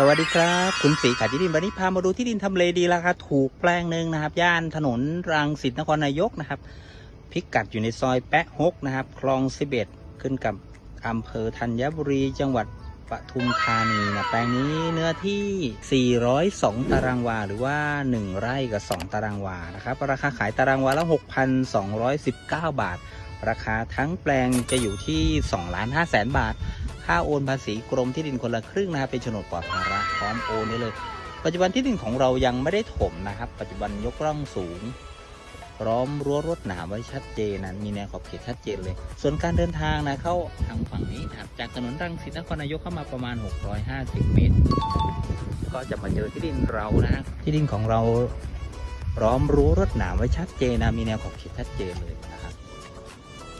สวัสดีครับ คุณศรีขายที่ดินวันนี้พามาดูที่ดินทำเลดีราคาถูกแปลงหนึ่งนะครับ ย่านถนนรังสิตนครนายกนะครับ พิกัดอยู่ในซอยแปะฮกนะครับ คลองสิบเอ็ดขึ้นกับอำเภอธัญบุรี จังหวัดปทุมธานีนะแปลงนี้เนื้อที่ 402 ตารางวา หรือว่า 1 ไร่กับ 2 ตารางวานะครับ ราคาขายตารางวาละ 6,219 บาท ราคาทั้งแปลงจะอยู่ที่2ล้าน5แสนบาท ค่าโอนภาษีกรมที่ดินคนละครึ่งนะครับเป็นโฉนดปลอดภาระพร้อมโอนได้เลย ปัจจุบันที่ดินของเรายังไม่ได้ถมนะครับ ปัจจุบันยกร่องสูงพร้อมรั้วรวดหนามไว้ชัดเจนนะมีแนวขอบเขตชัดเจนเลย ส่วนการเดินทางนะเข้าทางฝั่งนี้นะครับจากถนนรังสิตนครนายกเข้ามาประมาณ 650 เมตร ก็จะมาเจอที่ดินเรานะที่ดินของเราพร้อมรั้วรวดหนามไว้ชัดเจนนะมีแนวขอบเขตชัดเจนเลยนะ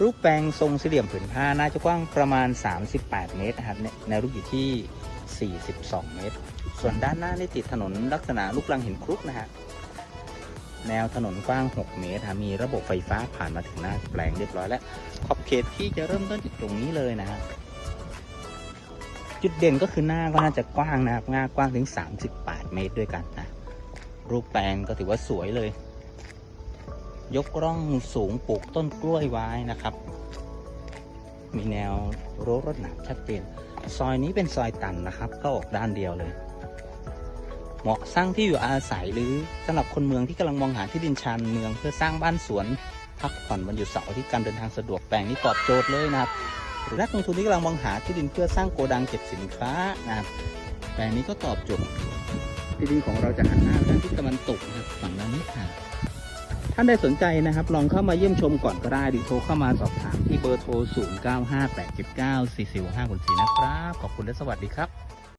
รูปแปลงทรงสี่เหลี่ยมผืนผ้าน่าจะกว้างประมาณ 38 เมตรนะครับเนี่ยแนวรูปอยู่ที่ 42 เมตร ส่วนด้านหน้านี่ติดถนนลักษณะลูกรังหินคลุกนะฮะแนวถนนกว้าง 6 เมตรฮะมีระบบไฟฟ้าผ่านมาถึงหน้าแปลงเรียบร้อยแล้ว ขอบเขตที่จะเริ่มต้นจากตรงนี้เลยนะฮะจุดเด่นก็คือหน้าก็น่าจะกว้างนะครับหน้ากว้างถึง 38 เมตรด้วยกันนะรูปแปลงก็ถือว่าสวยเลย ยกร่องสูงปลูกต้นกล้วยไว้นะครับ มีแนวรั้วรถหนามชัดเจน ซอยนี้เป็นซอยตันนะครับก็ออกด้านเดียวเลย เหมาะสร้างที่อยู่อาศัยหรือสำหรับคนเมืองที่กำลังมองหาที่ดินชานเมืองเพื่อสร้างบ้านสวนพักผ่อนวันหยุดเสาร์ที่การเดินทางสะดวกแปลงนี้ตอบโจทย์เลยนะครับ หรือนักลงทุนที่กำลังมองหาที่ดินเพื่อสร้างโกดังเก็บสินค้านะครับแปลงนี้ก็ตอบโจทย์ที่ดินของเราจะหันหน้าไปทางทิศตะวันตก ท่านใดสนใจนะครับ ลองเข้ามาเยี่ยมชมก่อนก็ได้หรือโทรเข้ามาสอบถามที่เบอร์โทร 0 9 5 8 7 9 4 4 5 6 4 นะครับ ขอบคุณและสวัสดีครับ